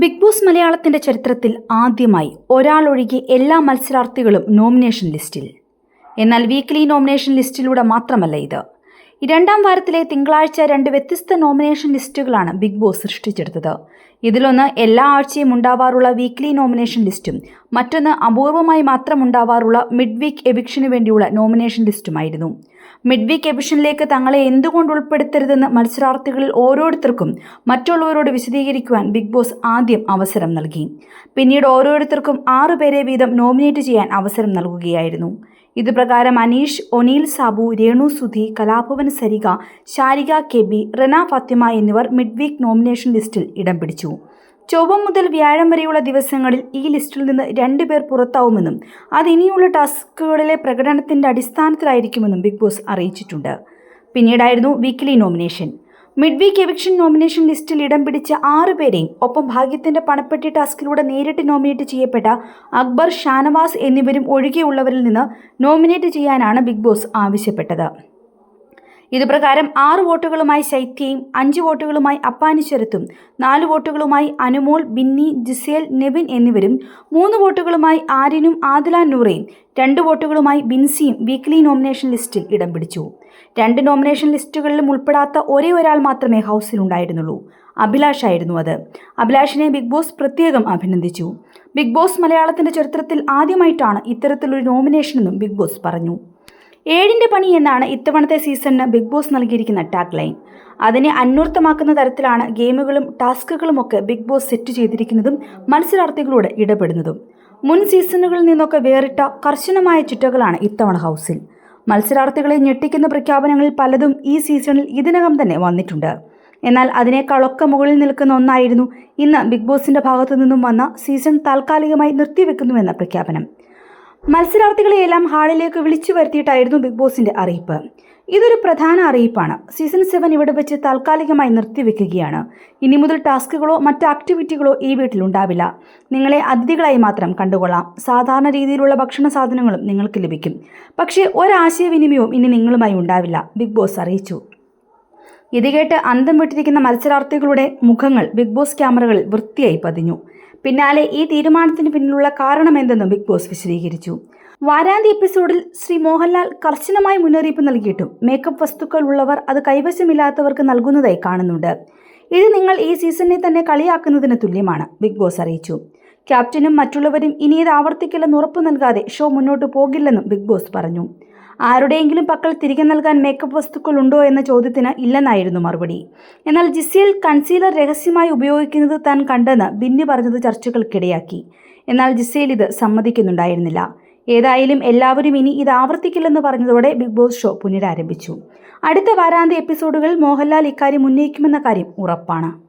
Big boss മലയാളത്തിന്റെ ചരിത്രത്തിൽ ആദ്യമായി ഒരാളൊഴികെ എല്ലാ മത്സരാർത്ഥികളും നോമിനേഷൻ ലിസ്റ്റിൽ. എന്നാൽ വീക്ക്ലി നോമിനേഷൻ ലിസ്റ്റിലൂടെ മാത്രമല്ല ഇത്. രണ്ടാം വാരത്തിലെ തിങ്കളാഴ്ച രണ്ട് വ്യത്യസ്ത നോമിനേഷൻ ലിസ്റ്റുകളാണ് ബിഗ് ബോസ് സൃഷ്ടിച്ചെടുത്തത്. ഇതിലൊന്ന് എല്ലാ ആഴ്ചയും ഉണ്ടാവാറുള്ള വീക്ക്ലി നോമിനേഷൻ ലിസ്റ്റും മറ്റൊന്ന് അപൂർവമായി മാത്രം ഉണ്ടാവാറുള്ള മിഡ് വീക്ക് എവിക്ഷന് വേണ്ടിയുള്ള നോമിനേഷൻ ലിസ്റ്റുമായിരുന്നു. മിഡ് വീക്ക് എബിഷനിലേക്ക് തങ്ങളെ എന്തുകൊണ്ട് ഉൾപ്പെടുത്തരുതെന്ന് മത്സരാർത്ഥികളിൽ ഓരോരുത്തർക്കും മറ്റുള്ളവരോട് വിശദീകരിക്കുവാൻ ബിഗ് ബോസ് ആദ്യം അവസരം നൽകി. പിന്നീട് ഓരോരുത്തർക്കും ആറു പേരെ വീതം നോമിനേറ്റ് ചെയ്യാൻ അവസരം നൽകുകയായിരുന്നു. ഇതുപ്രകാരം അനീഷ് ഒനീൽ സാബു രേണു സുധി കലാഭവൻ സരിക ശാരിക കെ ബി റന ഫാത്തിമ എന്നിവർ മിഡ് വീക്ക് നോമിനേഷൻ ലിസ്റ്റിൽ ഇടം പിടിച്ചു. ചൊവ്വ മുതൽ വ്യാഴം വരെയുള്ള ദിവസങ്ങളിൽ ഈ ലിസ്റ്റിൽ നിന്ന് രണ്ടുപേർ പുറത്താവുമെന്നും അത് ഇനിയുള്ള ടാസ്കുകളിലെ പ്രകടനത്തിന്റെ അടിസ്ഥാനത്തിലായിരിക്കുമെന്നും ബിഗ് ബോസ് അറിയിച്ചിട്ടുണ്ട്. പിന്നീടായിരുന്നു weekly nomination mid week eviction nomination ലിസ്റ്റിൽ ഇടം പിടിച്ച ആറ് പേരെയും ഒപ്പം ഭാഗ്യത്തിന്റെ പണപ്പെട്ടി ടാസ്കിലൂടെ നേരിട്ട് നോമിനേറ്റ് ചെയ്യപ്പെട്ട അക്ബർ ഷാനവാസ് എന്നിവരും ഒഴികെയുള്ളവരിൽ നിന്ന് നോമിനേറ്റ് ചെയ്യാനാണ് ബിഗ് ബോസ് ആവശ്യപ്പെട്ടത്. ഇത് പ്രകാരം ആറ് വോട്ടുകളുമായി ശൈത്യയും അഞ്ച് വോട്ടുകളുമായി അപ്പാനിശ്വരത്തും നാല് വോട്ടുകളുമായി അനുമോൾ ബിന്നി ജിസേൽ നെവിൻ എന്നിവരും മൂന്ന് വോട്ടുകളുമായി ആര്യനും ആദില നൂറയും രണ്ട് വോട്ടുകളുമായി ബിൻസിയും വീക്ക്ലി നോമിനേഷൻ ലിസ്റ്റിൽ ഇടം പിടിച്ചു. രണ്ട് നോമിനേഷൻ ലിസ്റ്റുകളിലും ഉൾപ്പെടാത്ത ഒരേ ഒരാൾ മാത്രമേ ഹൗസിലുണ്ടായിരുന്നുള്ളൂ അഭിലാഷ് ആയിരുന്നു അത്. അഭിലാഷിനെ ബിഗ് ബോസ് പ്രത്യേകം അഭിനന്ദിച്ചു. ബിഗ് ബോസ് മലയാളത്തിന്റെ ചരിത്രത്തിൽ ആദ്യമായിട്ടാണ് ഇത്തരത്തിലൊരു നോമിനേഷനെന്നും ബിഗ് ബോസ് പറഞ്ഞു. ഏഴിന്റെ പണി എന്നാണ് ഇത്തവണത്തെ സീസണിന് ബിഗ് ബോസ് നൽകിയിരിക്കുന്ന ടാഗ് ലൈൻ. അതിനെ അന്വർത്ഥമാക്കുന്ന തരത്തിലാണ് ഗെയിമുകളും ടാസ്കുകളും ഒക്കെ ബിഗ് ബോസ് സെറ്റ് ചെയ്തിരിക്കുന്നതും മത്സരാർത്ഥികളോട് ഇടപെടുന്നതും. മുൻ സീസണുകളിൽ നിന്നൊക്കെ വേറിട്ട കർശനമായ ചിട്ടകളാണ് ഇത്തവണ ഹൗസിൽ. മത്സരാർത്ഥികളെ ഞെട്ടിക്കുന്ന പ്രഖ്യാപനങ്ങളിൽ പലതും ഈ സീസണിൽ ഇതിനകം തന്നെ വന്നിട്ടുണ്ട്. എന്നാൽ അതിനേക്കാളൊക്കെ മുകളിൽ നിൽക്കുന്ന ഒന്നായിരുന്നു ഇന്ന് ബിഗ് ബോസിന്റെ ഭാഗത്തു നിന്നും വന്ന സീസൺ താൽക്കാലികമായി നിർത്തിവെക്കുന്നുവെന്ന പ്രഖ്യാപനം. മത്സരാർത്ഥികളെയെല്ലാം ഹാളിലേക്ക് വിളിച്ചു വരുത്തിയിട്ടായിരുന്നു ബിഗ് ബോസിന്റെ അറിയിപ്പ്. ഇതൊരു പ്രധാന അറിയിപ്പാണ്. സീസൺ സെവൻ ഇവിടെ വെച്ച് താൽക്കാലികമായി നിർത്തിവെക്കുകയാണ്. ഇനി മുതൽ ടാസ്കുകളോ മറ്റ് ആക്ടിവിറ്റികളോ ഈ വീട്ടിലുണ്ടാവില്ല നിങ്ങളെ അതിഥികളായി മാത്രം കണ്ടുകൊള്ളാം. സാധാരണ രീതിയിലുള്ള ഭക്ഷണ സാധനങ്ങളും നിങ്ങൾക്ക് ലഭിക്കും. പക്ഷേ ഒരാശയവിനിമയവും ഇനി നിങ്ങളുമായി ഉണ്ടാവില്ല ബിഗ് ബോസ് അറിയിച്ചു. ഇത് കേട്ട് അന്തം വിട്ടിരിക്കുന്ന മത്സരാർത്ഥികളുടെ മുഖങ്ങൾ ബിഗ് ബോസ് ക്യാമറകളിൽ വൃത്തിയായി പതിഞ്ഞു. പിന്നാലെ ഈ തീരുമാനത്തിന് പിന്നിലുള്ള കാരണം എന്തെന്നും ബിഗ് ബോസ് വിശദീകരിച്ചു. വാരാന്ത്യ എപ്പിസോഡിൽ ശ്രീ മോഹൻലാൽ കർശനമായ മുന്നറിയിപ്പ് നൽകിയിട്ടും മേക്കപ്പ് വസ്തുക്കൾ ഉള്ളവർ അത് കൈവശമില്ലാത്തവർക്ക് നൽകുന്നതായി കാണുന്നുണ്ട്. ഇത് നിങ്ങൾ ഈ സീസണിനെ തന്നെ കളിയാക്കുന്നതിന് തുല്യമാണ് ബിഗ് ബോസ് അറിയിച്ചു. ക്യാപ്റ്റനും മറ്റുള്ളവരും ഇനി ഇത് ആവർത്തിക്കില്ലെന്ന് ഉറപ്പു നൽകാതെ ഷോ മുന്നോട്ട് പോകില്ലെന്നും ബിഗ് ബോസ് പറഞ്ഞു. ആരുടെയെങ്കിലും പക്കൽ തിരികെ നൽകാൻ മേക്കപ്പ് വസ്തുക്കൾ ഉണ്ടോ എന്ന ചോദ്യത്തിന് ഇല്ലെന്നായിരുന്നു മറുപടി. എന്നാൽ ജിസിയിൽ കൺസീലർ രഹസ്യമായി ഉപയോഗിക്കുന്നത് താൻ കണ്ടെന്ന് ബിന്നി പറഞ്ഞത് ചർച്ചകൾക്കിടയാക്കി. എന്നാൽ ജിസേൽ ഇത് സമ്മതിക്കുന്നുണ്ടായിരുന്നില്ല. ഏതായാലും എല്ലാവരും ഇനി ഇത് ആവർത്തിക്കില്ലെന്ന് പറഞ്ഞതോടെ ബിഗ് ബോസ് ഷോ പുനരാരംഭിച്ചു. അടുത്ത വാരാന്ത്യ എപ്പിസോഡുകൾ മോഹൻലാൽ ഇക്കാര്യം ഉന്നയിക്കുമെന്ന കാര്യം ഉറപ്പാണ്.